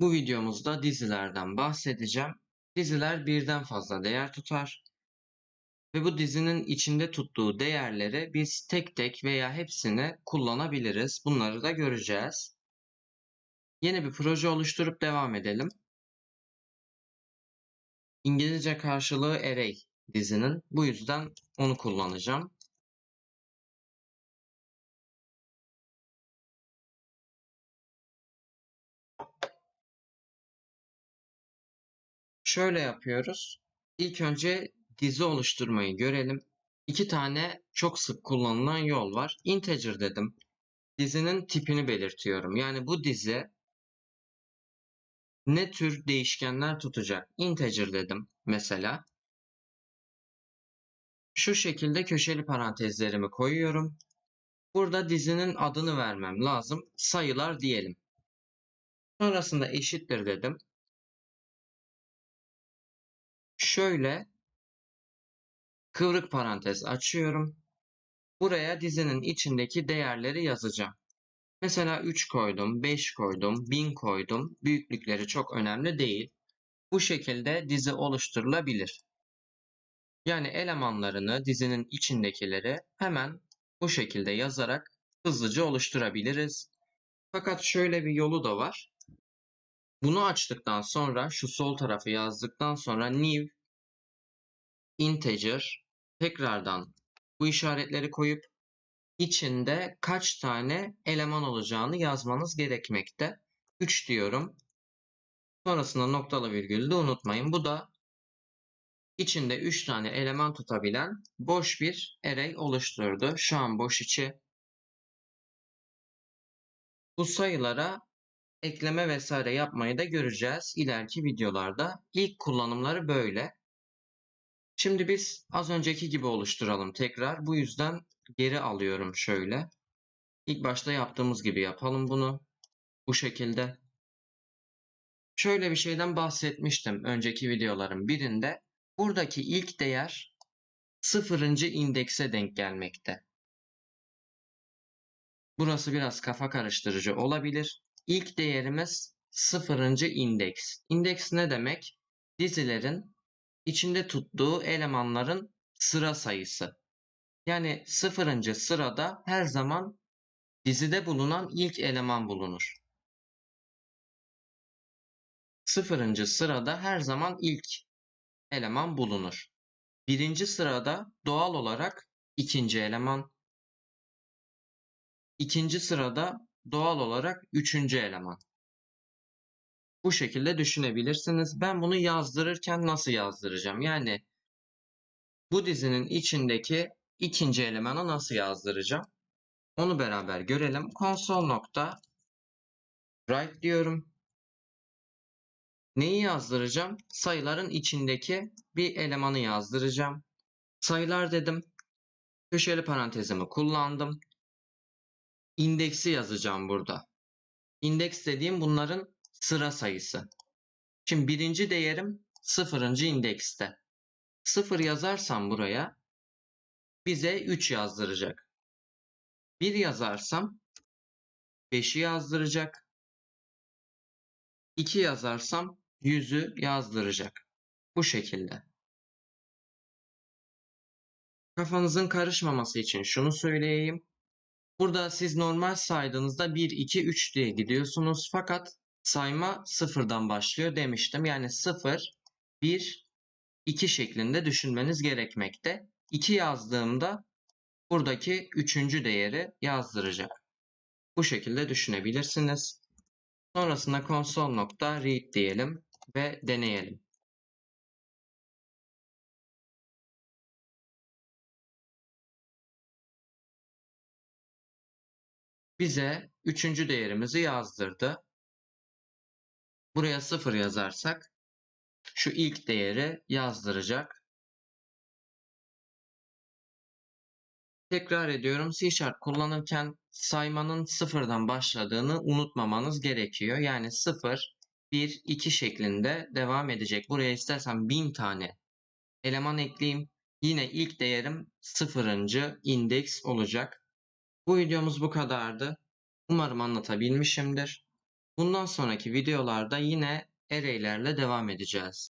Bu videomuzda dizilerden bahsedeceğim. Diziler birden fazla değer tutar ve bu dizinin içinde tuttuğu değerleri biz tek tek veya hepsini kullanabiliriz. Bunları da göreceğiz. Yeni bir proje oluşturup devam edelim. İngilizce karşılığı array dizinin. Bu yüzden onu kullanacağım. Şöyle yapıyoruz. İlk önce dizi oluşturmayı görelim. İki tane çok sık kullanılan yol var. Integer dedim. Dizinin tipini belirtiyorum. Yani bu dizi ne tür değişkenler tutacak? Integer dedim mesela. Şu şekilde köşeli parantezlerimi koyuyorum. Burada dizinin adını vermem lazım. Sayılar diyelim. Sonrasında eşittir dedim. Şöyle kıvrık parantez açıyorum. Buraya dizinin içindeki değerleri yazacağım. Mesela 3 koydum, 5 koydum, 1000 koydum. Büyüklükleri çok önemli değil. Bu şekilde dizi oluşturulabilir. Yani elemanlarını, dizinin içindekileri hemen bu şekilde yazarak hızlıca oluşturabiliriz. Fakat şöyle bir yolu da var. Bunu açtıktan sonra şu sol tarafı yazdıktan sonra new integer tekrardan bu işaretleri koyup içinde kaç tane eleman olacağını yazmanız gerekmekte. 3 diyorum. Sonrasında noktalı virgülü de unutmayın. Bu da içinde 3 tane eleman tutabilen boş bir array oluşturdu. Şu an boş içi. Bu sayılara ekleme vesaire yapmayı da göreceğiz ileriki videolarda. İlk kullanımları böyle. Şimdi biz az önceki gibi oluşturalım tekrar. Bu yüzden geri alıyorum şöyle. İlk başta yaptığımız gibi yapalım bunu. Bu şekilde. Şöyle bir şeyden bahsetmiştim önceki videoların birinde. Buradaki ilk değer sıfırıncı indekse denk gelmekte. Burası biraz kafa karıştırıcı olabilir. İlk değerimiz sıfırıncı indeks. İndeks ne demek? Dizilerin içinde tuttuğu elemanların sıra sayısı. Yani sıfırıncı sırada her zaman dizide bulunan ilk eleman bulunur. Sıfırıncı sırada her zaman ilk eleman bulunur. Birinci sırada doğal olarak ikinci eleman. İkinci sırada doğal olarak üçüncü eleman. Bu şekilde düşünebilirsiniz. Ben bunu yazdırırken nasıl yazdıracağım? Yani bu dizinin içindeki ikinci elemanı nasıl yazdıracağım? Onu beraber görelim. Console nokta write diyorum. Neyi yazdıracağım? Sayıların içindeki bir elemanı yazdıracağım. Sayılar dedim. Köşeli parantezimi kullandım. İndeksi yazacağım burada. İndeks dediğim bunların sıra sayısı. Şimdi birinci değerim sıfırıncı indekste. Sıfır yazarsam buraya bize 3 yazdıracak. 1 yazarsam 5'i yazdıracak. 2 yazarsam 100'ü yazdıracak. Bu şekilde. Kafanızın karışmaması için şunu söyleyeyim. Burada siz normal saydığınızda 1, 2, 3 diye gidiyorsunuz. Fakat sayma sıfırdan başlıyor demiştim. Yani 0, 1, 2 şeklinde düşünmeniz gerekmekte. 2 yazdığımda buradaki üçüncü değeri yazdıracak. Bu şekilde düşünebilirsiniz. Sonrasında console.read diyelim ve deneyelim. Bize üçüncü değerimizi yazdırdı. Buraya 0 yazarsak şu ilk değeri yazdıracak. Tekrar ediyorum C Sharp kullanırken saymanın sıfırdan başladığını unutmamanız gerekiyor. Yani 0, 1, 2 şeklinde devam edecek. Buraya istersen 1000 tane eleman ekleyeyim. Yine ilk değerim sıfırıncı indeks olacak. Bu videomuz bu kadardı. Umarım anlatabilmişimdir. Bundan sonraki videolarda yine array'lerle devam edeceğiz.